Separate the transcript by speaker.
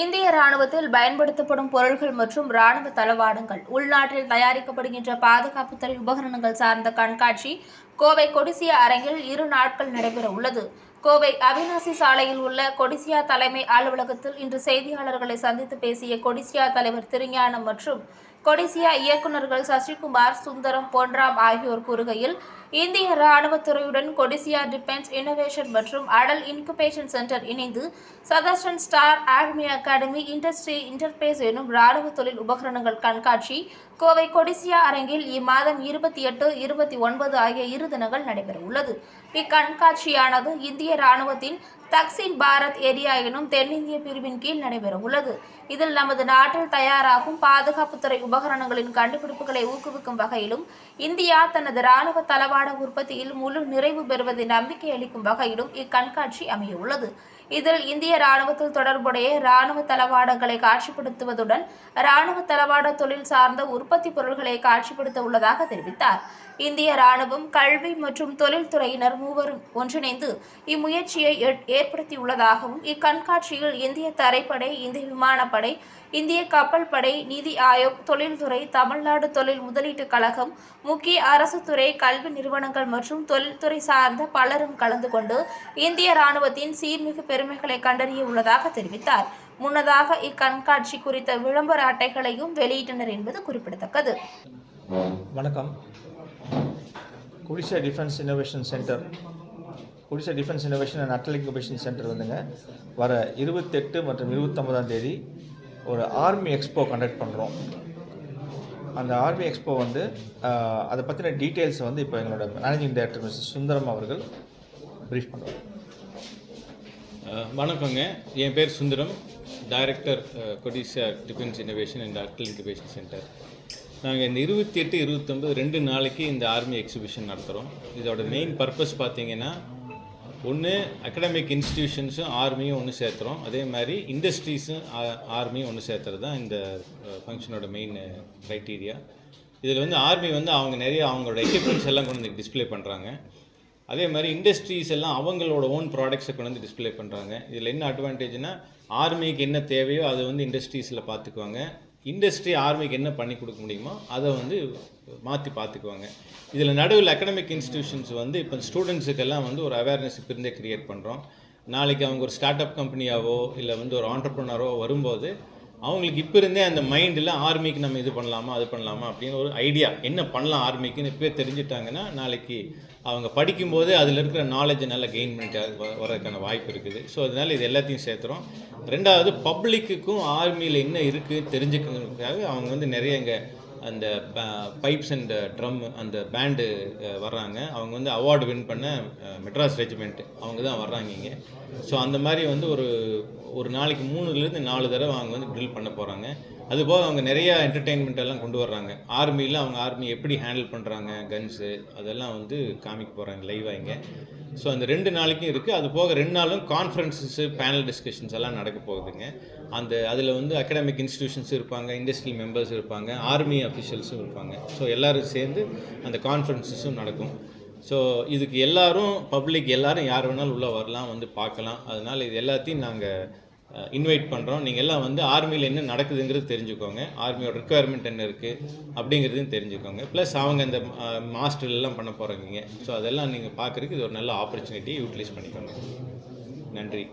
Speaker 1: இந்திய ராணுவத்தில் பயன்படுத்தப்படும் பொருட்கள் மற்றும் ராணுவ தளவாடங்கள். உள்நாட்டில் தயாரிக்கப்படுகின்ற பாதுகாப்புத்துறை உபகரணங்கள் சார்ந்த கண்காட்சி கோவை கொடிசியா அரங்கில் இரு நாட்கள் நடைபெற உள்ளது. கோவை அவினாசி சாலையில் உள்ள கொடிசியா தலைமை அலுவலகத்தில் இன்று செய்தியாளர்களை சந்தித்து பேசிய கொடிசியா தலைவர் திருஞானம் மற்றும் கொடிசியா இயக்குநர்கள் சசிகுமார் சுந்தரம் பொன்ராம் ஆகியோர் கூறுகையில் இந்திய ராணுவத்துறையுடன் கொடிசியா டிஃபென்ஸ் இன்னோவேஷன் மற்றும் அடல் இன்குபேஷன் சென்டர் இணைந்து Sudarshan star army academy industry interface எனும் ராணுவ தொழில் உபகரணங்கள் கண்காட்சி கோவை கொடிசியா அரங்கில் இம்மாதம் இருபத்தி எட்டு இருபத்தி ஒன்பது ஆகிய இரு தினங்கள் நடைபெற உள்ளது இக்கண்காட்சியானது இந்திய ராணுவத்தின் தக்சின் பாரத் ஏரியா எனும் தென்னிந்திய பிரிவின் கீழ் நடைபெற உள்ளது. இதில் நமது நாட்டில் தயாராகும் பாதுகாப்புத்துறை உபகரணங்களின் கண்டுபிடிப்புகளை ஊக்குவிக்கும் வகையிலும் இந்தியா தனது இராணுவ தளவாட உற்பத்தியில் முழு நிறைவு பெறுவதை நம்பிக்கை அளிக்கும் வகையிலும் இக்கண்காட்சி அமைய உள்ளது இதில் இந்திய ராணுவத்தில் தொடர்புடைய ராணுவ தளவாடங்களை காட்சிப்படுத்துவதுடன் ராணுவ தளவாட தொழில் சார்ந்த உற்பத்தி பொருட்களை காட்சிப்படுத்த உள்ளதாக தெரிவித்தார். இந்திய ராணுவம் கல்வி மற்றும் தொழில்துறையினர் மூவரும் ஒன்றிணைந்து இம்முயற்சியை ஏற்படுத்தியுள்ளதாகவும் இக்கண்காட்சியில் இந்திய தரைப்படை இந்திய விமானப்படை இந்திய கப்பல் படை நிதி ஆயோக் தொழில்துறை தமிழ்நாடு தொழில் முதலீட்டுக் கழகம் முக்கிய அரசு துறை கல்வி நிறுவனங்கள் மற்றும் தொழில்துறை சார்ந்த பலரும் கலந்து கொண்டு இந்திய ராணுவத்தின் சீர்மிகு பெருமைகளை கண்டறிய உள்ளதாக தெரிவித்தார். முன்னதாக இக்கண்காட்சி குறித்த விளம்பர அட்டைகளையும் வெளியிட்டனர் என்பது குறிப்பிடத்தக்கது.
Speaker 2: வணக்கம். Odisha defence innovation centre Odisha defence innovation and Atal incubation centre வந்துங்க. வர இருபத்தெட்டு மற்றும் இருபத்தொம்பதாம் தேதி ஒரு ஆர்மி எக்ஸ்போ கண்டக்ட் பண்ணுறோம் அந்த ஆர்மி எக்ஸ்போ வந்து அதை பற்றின டீட்டெயில்ஸ் வந்து இப்போ எங்களோட மேனேஜிங் டைரக்டர் மிஸ்டர் சுந்தரம் அவர்கள் ப்ரீஃப் பண்ணுவார்
Speaker 3: வணக்கங்க. என் பேர் Sundaram. Director Odisha defence innovation and Atal incubation centre நாங்கள் இந்த இருபத்தி எட்டு இருபத்தொம்பது ரெண்டு நாளைக்கு இந்த ஆர்மி எக்ஸிபிஷன் நடத்துகிறோம் இதோட மெயின் பர்பஸ் பார்த்தீங்கன்னா ஒன்று அகடமிக் இன்ஸ்டிடியூஷன்ஸும் ஆர்மியும் ஒன்று சேர்த்துறோம். அதே மாதிரி இண்டஸ்ட்ரீஸும் ஆர்மியும் ஒன்று சேர்த்துறது தான் இந்த ஃபங்க்ஷனோட மெயின் க்ரைட்டீரியா இதில் வந்து ஆர்மி வந்து அவங்க நிறைய அவங்களோட எக்யூப்மெண்ட்ஸ் எல்லாம் கொண்டு வந்து டிஸ்ப்ளே பண்ணுறாங்க அதே மாதிரி இண்டஸ்ட்ரீஸ் எல்லாம் அவங்களோட ஓன் ப்ராடக்ட்ஸை கொண்டு வந்து டிஸ்ப்ளே பண்ணுறாங்க இதில் என்ன அட்வான்டேஜ்னா ஆர்மிக்கு என்ன தேவையோ அதை வந்து இண்டஸ்ட்ரீஸில் பார்த்துக்குவாங்க இண்டஸ்ட்ரி ஆர்மிக்கு என்ன பண்ணி கொடுக்க முடியுமோ அதை வந்து மாற்றி பார்த்துக்குவாங்க இதில் நடுவில் அகடமிக் இன்ஸ்டிடியூஷன்ஸ் வந்து இப்போ ஸ்டூடெண்ட்ஸுக்கெல்லாம் வந்து ஒரு அவேர்னஸ் இப்போ இருந்தே க்ரியேட் பண்ணுறோம் நாளைக்கு அவங்க ஒரு ஸ்டார்ட் அப் கம்பெனியாவோ இல்லை வந்து ஒரு ஆண்டர்ப்ரனரோ வரும்போது அவங்களுக்கு இப்போ இருந்தே அந்த மைண்டில் ஆர்மிக்கு நம்ம இது பண்ணலாமா அது பண்ணலாமா அப்படின்னு ஒரு ஐடியா என்ன பண்ணலாம் ஆர்மிக்குன்னு இப்போயே தெரிஞ்சுட்டாங்கன்னா நாளைக்கு அவங்க படிக்கும்போது அதில் இருக்கிற நாலேஜை நல்லா கெயின் பண்ணிட்டு வ- வர்றதுக்கான வாய்ப்பு இருக்குது. ஸோ அதனால் இது எல்லாத்தையும் சேர்த்துறோம். ரெண்டாவது பப்ளிக்குக்கும் ஆர்மியில் என்ன இருக்குது தெரிஞ்சுக்கிறதுக்காக அவங்க வந்து நிறைய இங்கே அந்த பைப்ஸ் அண்ட் ட்ரம் அந்த பேண்டு வர்றாங்க. அவங்க வந்து அவார்டு வின் பண்ண மெட்ராஸ் ரெஜிமெண்ட் அவங்க தான் வர்றாங்க இங்கே. ஸோ அந்த மாதிரி வந்து ஒரு ஒரு நாளைக்கு மூணுலேருந்து நாலு தடவை அவங்க வந்து ட்ரில் பண்ண போகிறாங்க அதுபோக அவங்க நிறையா என்டர்டெயின்மெண்ட் எல்லாம் கொண்டு வர்றாங்க. ஆர்மியில் அவங்க ஆர்மி எப்படி ஹேண்டில் பண்ணுறாங்க கன்ஸு அதெல்லாம் வந்து காமிக்க போகிறாங்க லைவாக இங்கே. ஸோ அந்த ரெண்டு நாளைக்கும் இருக்குது அது போக ரெண்டு நாளும் கான்ஃபரன்சஸ்ஸு பேனல் டிஸ்கஷன்ஸ் எல்லாம் நடக்க போகுதுங்க. அந்த அதில் வந்து அகடமிக் இன்ஸ்டிடியூஷன்ஸ் இருப்பாங்க இண்டஸ்ட்ரியல் மெம்பர்ஸ் இருப்பாங்க ஆர்மி அஃபிஷியல்ஸும் இருப்பாங்க. ஸோ எல்லோரும் சேர்ந்து அந்த கான்ஃபரன்ஸஸும் நடக்கும். ஸோ இதுக்கு எல்லோரும் பப்ளிக் எல்லோரும் யார் வேணாலும் உள்ளே வரலாம் வந்து பார்க்கலாம். அதனால் இது எல்லாத்தையும் நாங்கள் இன்வைட் பண்ணுறோம் நீங்கள் எல்லாம் வந்து ஆர்மியில் என்ன நடக்குதுங்கிறது தெரிஞ்சுக்கோங்க. ஆர்மியோட ரெக்குயர்மெண்ட் என்ன இருக்குது அப்படிங்கிறதையும் தெரிஞ்சுக்கோங்க. ப்ளஸ் அவங்க இந்த மாஸ்டர்லாம் பண்ண போகிறாங்க ஸோ அதெல்லாம் நீங்கள் பார்க்குறதுக்கு இது ஒரு நல்ல ஆப்பர்ச்சுனிட்டி யூட்டிலைஸ் பண்ணிக்கோங்க. நன்றி.